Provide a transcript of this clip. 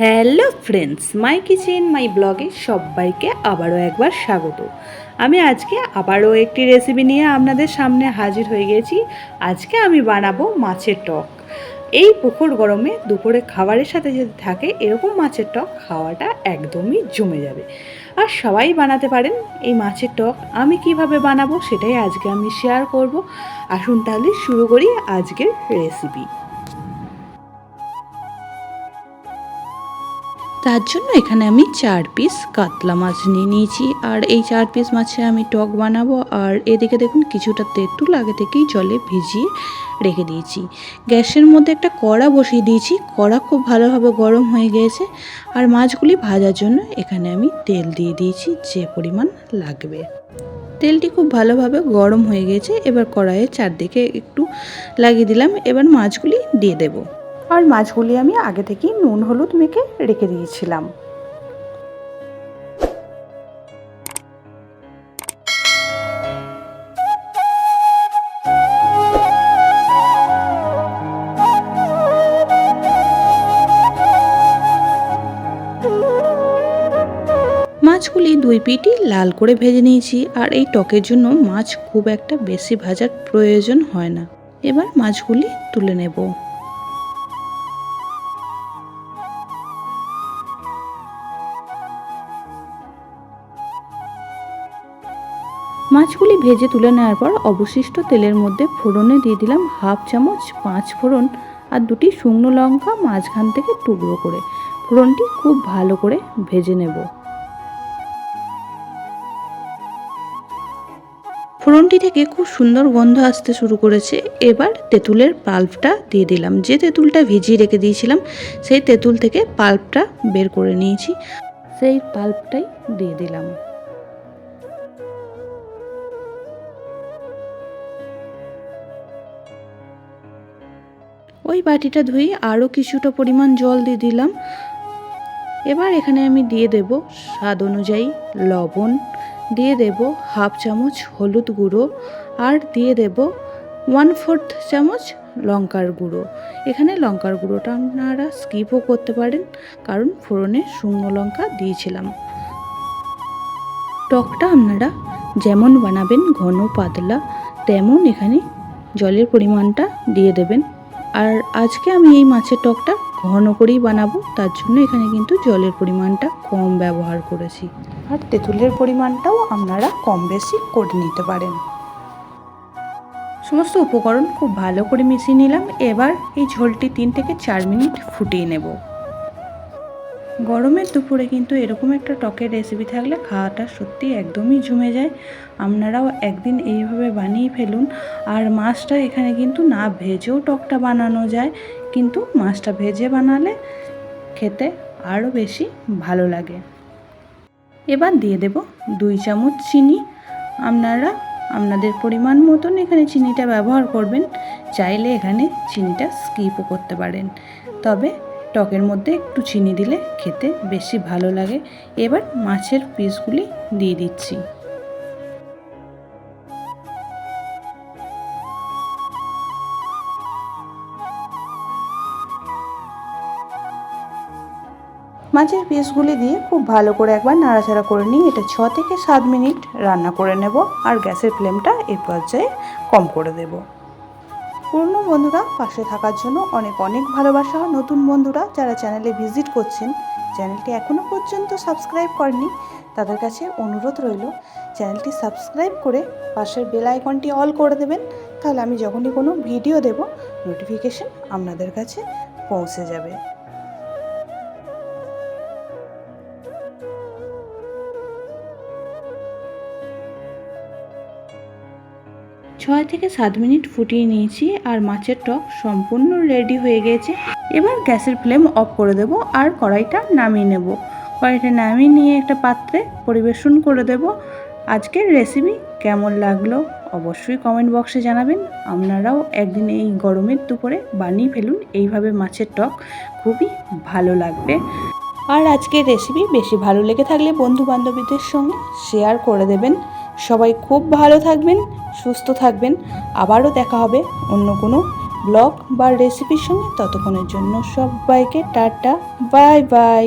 Hello friends, my kitchen, my ব্লগে সবাইকে আবারও একবার স্বাগত। আমি আজকে আবারও একটি রেসিপি নিয়ে আপনাদের সামনে হাজির হয়ে গেছি। আজকে আমি বানাবো মাছের টক। এই পুকুর গরমে দুপুরে খাবারের সাথে যদি থাকে, এরকম মাছের টক খাওয়াটা একদমই জমে যাবে। আর সবাই বানাতে পারেন এই মাছের টক। আমি কীভাবে বানাবো সেটাই আজকে আমি শেয়ার করব। আসুন তাহলে শুরু করি আজকের রেসিপি তার জন্য এখানে আমি চার পিস কাতলা মাছ নিয়ে নিয়েছি। আর এই চার পিস মাছে আমি টক বানাবো। আর এদিকে দেখুন, কিছুটা তেঁতুল আগে থেকেই জলে ভিজিয়ে রেখে দিয়েছি। গ্যাসের মধ্যে একটা কড়া বসিয়ে দিয়েছি। কড়া খুব ভালোভাবে গরম হয়ে গিয়েছে আর মাছগুলি ভাজার জন্য এখানে আমি তেল দিয়ে দিয়েছি, যে পরিমাণ লাগবে। তেলটি খুব ভালোভাবে গরম হয়ে গেছে। এবার কড়াইয়ের চারদিকে একটু লাগিয়ে দিলাম। এবার মাছগুলি দিয়ে দেবো। আর মাছগুলি আমি আগে থেকেই নুন, হলুদ মেখে রেখে দিয়েছিলাম। মাছগুলি দুই পিটি লাল করে ভেজে নিয়েছি আর এই টকের জন্য মাছ খুব একটা বেশি ভাজার প্রয়োজন হয় না। এবার মাছগুলি তুলে নেব। মাছগুলি ভেজে তুলে নেওয়ার পর অবশিষ্ট তেলের মধ্যে ফোড়নে দিয়ে দিলাম হাফ চামচ পাঁচ ফোড়ন আর দুটি শুকনো লঙ্কা মাঝখান থেকে টুকরো করে। ফোড়নটি খুব ভালো করে ভেজে নেব। ফোড়নটি থেকে খুব সুন্দর গন্ধ আসতে শুরু করেছে। এবার তেঁতুলের পাল্পটা দিয়ে দিলাম। যে তেঁতুলটা ভিজিয়ে রেখে দিয়েছিলাম, সেই তেঁতুল থেকে পাল্পটা বের করে নিয়েছি। সেই পাল্পটাই দিয়ে দিলাম। ওই বাটিটা ধুয়ে আরও কিছুটা পরিমাণ জল দিয়ে দিলাম। এবার এখানে আমি দিয়ে দেব স্বাদ অনুযায়ী লবণ, দিয়ে দেব হাফ চামচ হলুদ গুঁড়ো, আর দিয়ে দেব ওয়ান ফোর্থ চামচ লঙ্কার গুঁড়ো। এখানে লঙ্কার গুঁড়োটা আপনারা স্কিপও করতে পারেন, কারণ ফোড়নে শুকনো লঙ্কা দিয়েছিলাম। টকটা আপনারা যেমন বানাবেন, ঘন পাতলা, তেমন এখানে জলের পরিমাণটা দিয়ে দেবেন। আর আজকে আমি এই মাছের টকটা ঘন করেই বানাবো, তার জন্য এখানে কিন্তু জলের পরিমাণটা কম ব্যবহার করেছি। আর তেঁতুলের পরিমাণটাও আপনারা কম বেশি করে নিতে পারেন। সমস্ত উপকরণ খুব ভালো করে মিশিয়ে নিলাম। এবার এই ঝোলটি তিন থেকে চার মিনিট ফুটিয়ে নেব। গরমের দুপুরে কিন্তু এরকম একটা টকের রেসিপি থাকলে খাওয়াটা সত্যি একদমই জমে যায়। আপনারাও একদিন এইভাবে বানিয়ে ফেলুন। আর মাছটা এখানে কিন্তু না ভেজেও টকটা বানানো যায়, কিন্তু মাছটা ভেজে বানালে খেতে আরও বেশি ভালো লাগে। এবার দিয়ে দেব দুই চামচ চিনি। আপনারা আপনাদের পরিমাণ মতন এখানে চিনিটা ব্যবহার করবেন, চাইলে এখানে চিনিটা স্কিপও করতে পারেন। তবে টকের মধ্যে একটু চিনি দিলে খেতে বেশি ভালো লাগে। এবার মাছের পিসগুলি দিয়ে দিচ্ছি। মাছের পিসগুলি দিয়ে খুব ভালো করে একবার নাড়াচাড়া করে নিই এটা ছ থেকে সাত মিনিট রান্না করে নেব আর গ্যাসের ফ্লেমটা এই পর্যায়ে কম করে দেব। পুরনো বন্ধুরা পাশে থাকার জন্য অনেক অনেক ভালোবাসা। নতুন বন্ধুরা যারা চ্যানেলে ভিজিট করছেন চ্যানেলটি এখনও পর্যন্ত সাবস্ক্রাইব করেনি তাদের কাছে অনুরোধ রইল চ্যানেলটি সাবস্ক্রাইব করে পাশের বেল আইকনটি অল করে দেবেন, তাহলে আমি যখনই কোনো ভিডিও দেব নোটিফিকেশন আপনাদের কাছে পৌঁছে যাবে। ছয় থেকে সাত মিনিট ফুটিয়ে নিয়েছি আর মাছের টক সম্পূর্ণ রেডি হয়ে গেছে। এবার গ্যাসের ফ্লেম অফ করে দেব আর কড়াইটা নামিয়ে নেব। কড়াইটা নামিয়ে নিয়ে একটা পাত্রে পরিবেশন করে দেব। আজকের রেসিপি কেমন লাগল অবশ্যই কমেন্ট বক্সে জানাবেন। আপনারাও একদিন এই গরমের দুপুরে বানিয়ে ফেলুন। এইভাবে মাছের টক খুবই ভালো লাগবে। আর আজকের রেসিপি বেশি ভালো লেগে থাকলে বন্ধু বান্ধবীদের সঙ্গে শেয়ার করে দেবেন। সবাই খুব ভালো থাকবেন। সুস্থ থাকবেন। আবারও দেখা হবে অন্য কোনো ব্লগ বা রেসিপির সঙ্গে। ততক্ষণের জন্য সবাইকে টাটা, বাই বাই।